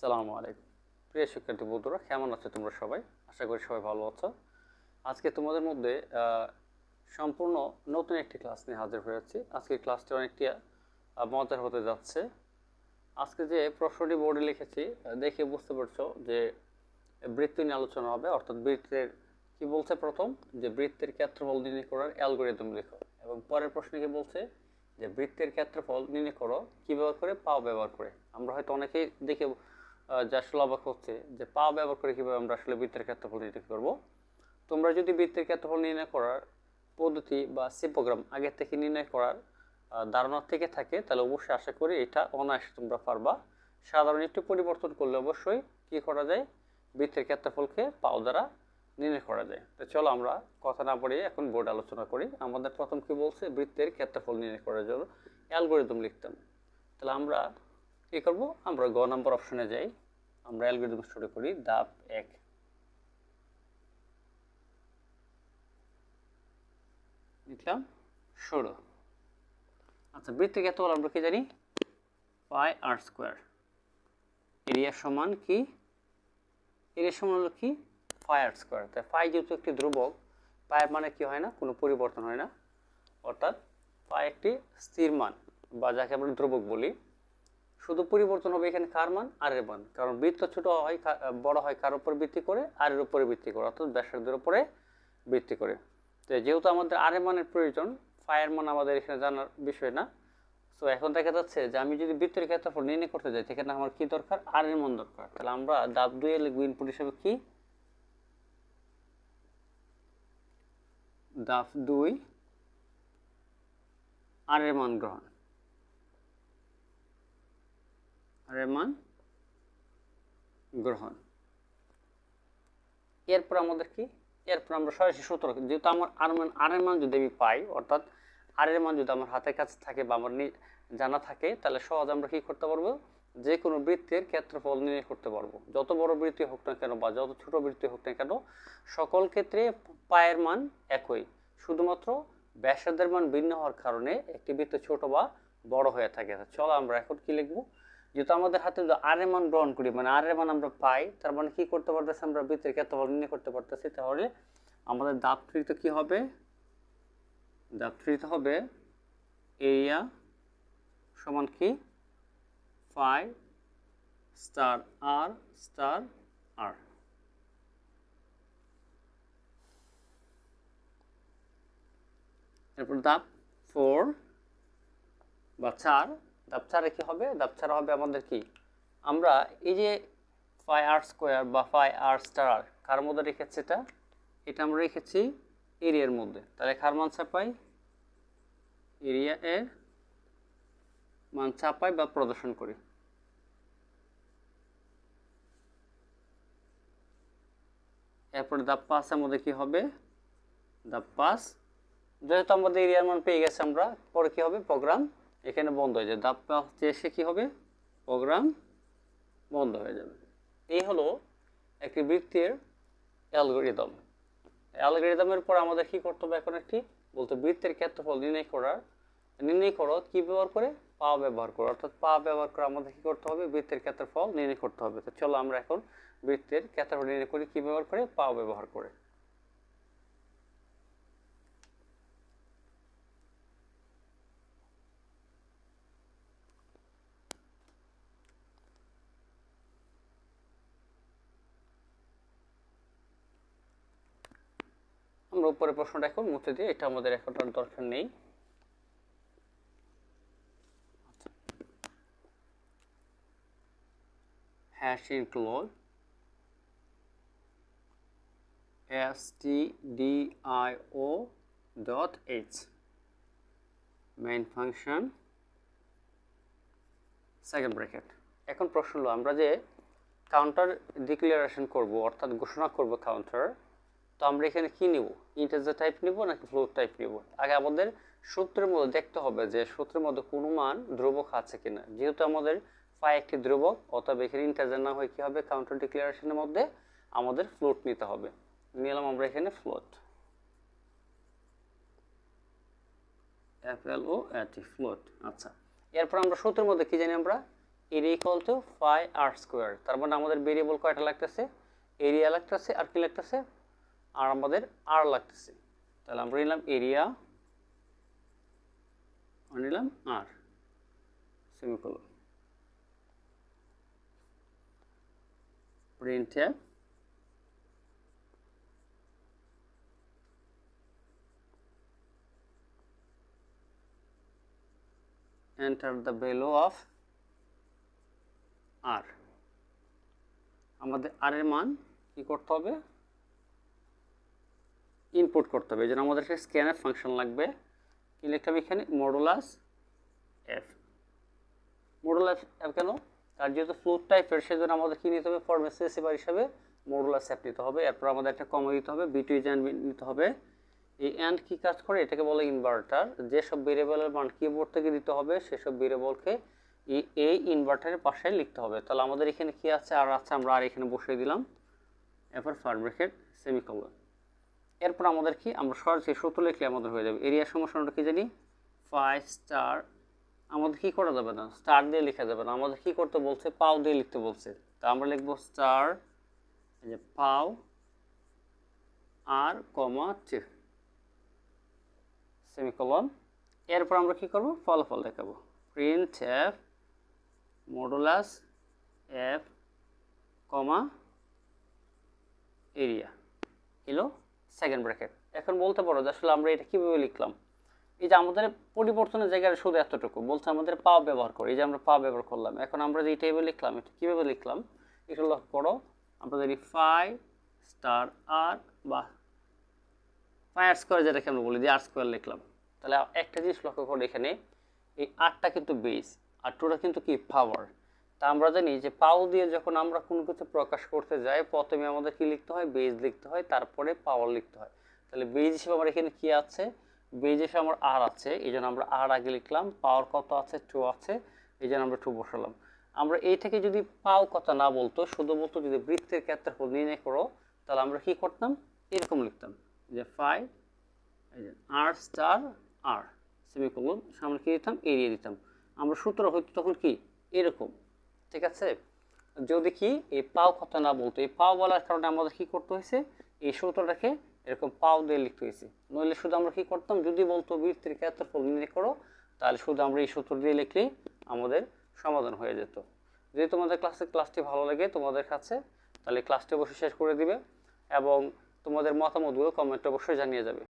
আসসালামু আলাইকুম। প্রিয় শিক্ষার্থী বন্ধুরা, কেমন আছো তোমরা সবাই? আশা করি সবাই ভালো আছো। আজকে তোমাদের মধ্যে সম্পূর্ণ নতুন একটি ক্লাস নিয়ে হাজির হয়েছি আজকের ক্লাসটি অনেকটি মজার হতে যাচ্ছে। আজকে যে প্রশ্নটি বোর্ডে লিখেছি দেখে বুঝতে পারছ যে বৃত্তি নিয়ে আলোচনা হবে। অর্থাৎ বৃত্তের কি বলছে প্রথম? যে বৃত্তের ক্ষেত্রফল নির্ণয় করার অ্যালগোরিদম লেখো। এবং পরের প্রশ্নে কি বলছে যে বৃত্তের ক্ষেত্রফল নির্ণয় করো কী ব্যবহার করে? পাও ব্যবহার করে। আমরা হয়তো অনেকেই দেখে যে আসলে অবাক হচ্ছে যে পা ব্যবহার করে কীভাবে আমরা আসলে বৃত্তের ক্ষেত্রফল নির্ণয় করব তোমরা যদি বৃত্তের ক্ষেত্রফল নির্ণয় করার পদ্ধতি বা সি প্রোগ্রাম আগে থেকে নির্ণয় করার ধারণা থেকে থাকে, তাহলে অবশ্যই আশা করি এটা অনায়াসে তোমরা পারবা। সাধারণ একটু পরিবর্তন করলে অবশ্যই কি করা যায়? বৃত্তের ক্ষেত্রফলকে পাও দ্বারা নির্ণয় করা যায়। তো চলো আমরা কথা না বাড়িয়ে এখন বোর্ড আলোচনা করি। আমাদের প্রথম কি বলছে? বৃত্তের ক্ষেত্রফল নির্ণয় করার জন্য অ্যালগোরিদম লিখতাম। তাহলে আমরা কি করব? আমরা গ নম্বর অপশনে যাই। আমরা অ্যালগোরিদম শুরু করি দাপ এক। লিখলাম শুরু আচ্ছা বৃত্তের ক্ষেত্রফল আমরা কি জানি? পাই আর স্কোয়ার। এরিয়া সমান কি? এরিয়া সমান হলো কি? Pi r square. তাই ফাই যেহেতু একটি ধ্রুবক পায়ের মানে কি হয় না? কোনো পরিবর্তন হয় না। অর্থাৎ পাই একটি স্থির মান, বা যাকে আমরা ধ্রুবক বলি। শুধু পরিবর্তন হবে এখানে কার মান? আর এর মান। কারণ বৃত্ত ছোট হয় বড় হয় কার উপর ভিত্তি করে, আর এর উপরে ভিত্তি করে, অর্থাৎ ব্যাসার্ধের উপরে ভিত্তি করে। তো যেহেতু আমাদের আর এর মানের প্রয়োজন ফায়ার মান আমাদের এখানে জানার বিষয় না। সো এখন দেখা যাচ্ছে যে আমি যদি বৃত্তের ক্ষেত্রফল নির্ণয় করতে যাই সেখানে আমার কি দরকার? আর এর মান দরকার। তাহলে আমরা দাব দুয়ে লিখব ইনপুট হিসেবে কি? দাফ দুই, আর এর মান গ্রহণ। আর এর মান গ্রহণ। এরপর আমাদের কি? এরপর আমরা সরাসরি সূত্র যেহেতু আমার আর মান আর এর মান যদি আমি পাই, অর্থাৎ আর এর মান যদি আমার হাতের কাছে থাকে বা আমার জানা থাকে, তাহলে সহজ আমরা কি করতে পারব? যে কোনো বৃত্তের ক্ষেত্রফল নির্ণয় করতে পারব। যত বড় বৃত্তি হোক না কেন বা যত ছোট বৃত্তি হোক না কেন, সকল ক্ষেত্রে পায়ের মান একই। শুধুমাত্র ব্যাসার্ধের মান ভিন্ন হওয়ার কারণে একটি বৃত্ত ছোট বা বড় হয়ে থাকে। চলো আমরা এখন কি লিখব? যেহেতু আমাদের হাতে যদি আর মান গ্রহণ করি মানে আর মান আমরা পাই, তার মানে কি করতে পারতেছি আমরা বৃত্তের ক্ষেত্রফল নির্ণয় করতে পারতেছি, তাহলে আমাদের থ্রিতে কি হবে? থ্রিতে হবে এরিয়া সমান কি? ফাইভ স্টার আর স্টার আর এরপর দাব ফোর বা চার দাব চারে কি হবে দাব চার হবে আমাদের কি? আমরা এই যে ফাই আর স্কোয়ার বা ফাই আর স্টার কার মধ্যে রেখেছি এটা? এটা আমরা রেখেছি এরিয়ার মধ্যে। তাহলে কার মান চাপাই এরিয়া এর মান চাপাই বা প্রদর্শন করি। এরপরে দাব পাঁচের মধ্যে কি হবে? দাব পাঁচ। যেহেতু আমাদের এরিয়ার মান পেয়ে গেছে আমরা, পরে কি হবে? প্রোগ্রাম এখানে বন্ধ হয়ে যাবে দাব হচ্ছে এসে কী হবে? প্রোগ্রাম বন্ধ হয়ে যাবে। এই হলো একটি বৃত্তের অ্যালগোরিদম। অ্যালগোরিদমের পর আমাদের কী করতে হবে এখন একটি? বলতে বৃত্তের ক্ষেত্রফল নির্ণয় করার, নির্ণয় করো কি ব্যবহার করে? পা ব্যবহার করো। অর্থাৎ পা ব্যবহার করে আমাদের কী করতে হবে? বৃত্তের ক্ষেত্রফল নির্ণয় করতে হবে। তো চলো আমরা এখন বৃত্তের ক্ষেত্রফল নির্ণয় করি, কী ব্যবহার করে? পা ব্যবহার করে। আমরা উপরে প্রশ্নটা এখন মুছে দিই, এটা আমাদের এখন দরকার নেই। Hash S T D I O dot H main function second bracket এখন প্রশ্ন হলো, আমরা যে কাউন্টার ডিক্লারেশন করব, অর্থাৎ ঘোষণা করব কাউন্টার তো আমরা এখানে কি নিব? ইন্টারজার টাইপ নিব নাকি ফ্লোট টাইপ নিব? আগে আমাদের সূত্রের মধ্যে দেখতে হবে যে সূত্রের মধ্যে কোনো মান ধ্রুবক আছে কিনা। যেহেতু আমাদের ফাই একটি ধ্রুবক অথবা এখানে ইন্টারজার না হয়ে কি হবে? কাউন্টার ডিক্লারেশনের মধ্যে আমাদের ফ্লোট নিতে হবে। নিলাম আমরা এখানে ফ্লোট এফ এল ও এটি ফ্লোট আচ্ছা এরপর আমরা সূত্রের মধ্যে কি জানি আমরা? Area equal to pi r square তার মানে আমাদের ভেরিয়েবল কয়টা লাগতেছে? এরিয়া লাগতেছে আর কি লাগতেছে? আর আমাদের আর লাগতেছে। তাহলে আমরা নিলাম এরিয়া নিলাম আর semicolon printf enter the value of r আমাদের r এর মান কি করতে হবে? ইনপুট করতে হবে। এই জন্য আমাদের একটা স্ক্যানার ফাংশন লাগবে। কি লিখতে হবে এখানে? মডুলাস এফ মডুলাস এফ কেন? তার যেহেতু ফ্লুট টাইপের সেজন্য আমাদের কী নিতে হবে? ফর্মে সেসিবার হিসাবে মডুলাস অ্যাপ নিতে হবে। এরপর আমাদের একটা কমা দিতে হবে বিটু এন্ড নিতে হবে। এই অ্যান্ড কী কাজ করে? এটাকে বলে ইনভার্টার যেসব ভেরিয়েবলের মান কিবোর্ড থেকে দিতে হবে, সেসব ভেরিয়েবলকে এই ইনভার্টারের পাশে লিখতে হবে। তাহলে আমাদের এখানে কি আছে? আর আছে, আমরা আর এখানে বসিয়ে দিলাম। এরপর ফার ব্রেকেট সেমিকলন এরপর আমাদের কি? আমরা সরাসরি সূত্র লিখলে আমাদের হয়ে যাবে। এরিয়া সমস্যাটা কি জানি? ফাইভ স্টার আমাদের কি করা যাবে না? স্টার দিয়ে লেখা যাবে না। আমাদের কি করতে বলছে? পাও দিয়ে লিখতে বলছে। তা আমরা লিখব স্টার যে পাও আর কমা টু। সেমিকলন এরপর আমরা কি করব? ফলাফল দেখাবো। Printf modulus f comma area. এলো সেকেন্ড ব্র্যাকেট এখন বলতে পারো যে আসলে আমরা এটা কীভাবে লিখলাম? এই যে আমাদের পরিবর্তনের জায়গায় শুধু এতটুকু, বলছে আমাদের পা ব্যবহার করি, এই যে আমরা পা ব্যবহার করলাম, এখন আমরা যে টেবিল লিখলাম, এটা কীভাবে লিখলাম? এটা লক্ষ্য করো, আমরা যদি ফাই স্টার আর বা ফাই আর স্কোয়ার যেটাকে আমরা বলি যে আর স্কোয়ার লিখলাম, তাহলে একটা জিনিস লক্ষ্য করো এখানে, এই আটটা কিন্তু বেস আর টুটা কিন্তু কি? পাওয়ার তা আমরা জানি যে পাও দিয়ে যখন আমরা কোনো কিছু প্রকাশ করতে যাই, প্রথমে আমাদের কি লিখতে হয়? বেজ লিখতে হয়, তারপরে পাওয়ার লিখতে হয়। তাহলে বেজ হিসেবে আমার এখানে কি আছে? বেজ হিসেবে আমার আর আছে এই জন্য আমরা আর আগে লিখলাম। পাওয়ার কত আছে? টু আছে এই জন্য আমরা টু বসালাম। আমরা এই থেকে যদি পাও কথা না বলতো শুধু বলতো যদি বৃত্তের ক্ষেত্রফল নির্ণয় করো, তাহলে আমরা কি করতাম? এরকম লিখতাম যে যে আর স্টার আর সেমিকোলন সামনে কি দিতাম? এরিয়ে দিতাম। আমরা সূত্র হয়তো তখন কি? এরকম। ঠিক আছে? যদি কি, এই পাও কথা না বলতো। এই পাও বলার কারণে আমাদের কি করতে হয়েছে? এই সূত্রটাকে এরকম পাও দিয়ে লিখতে হয়েছে। নইলে শুধু আমরা কি করতাম? যদি বলতো বৃত্তের ক্ষেত্রফল নির্ণয় করো, তাহলে শুধু আমরা এই সূত্র দিয়ে লিখলেই আমাদের সমাধান হয়ে যেত। যদি তোমাদের ক্লাসে ক্লাসটি ভালো লাগে তোমাদের কাছে, তাহলে ক্লাসটি অবশ্যই শেষ করে দিবে এবং তোমাদের মতামতগুলো কমেন্টে অবশ্যই জানিয়ে যাবে।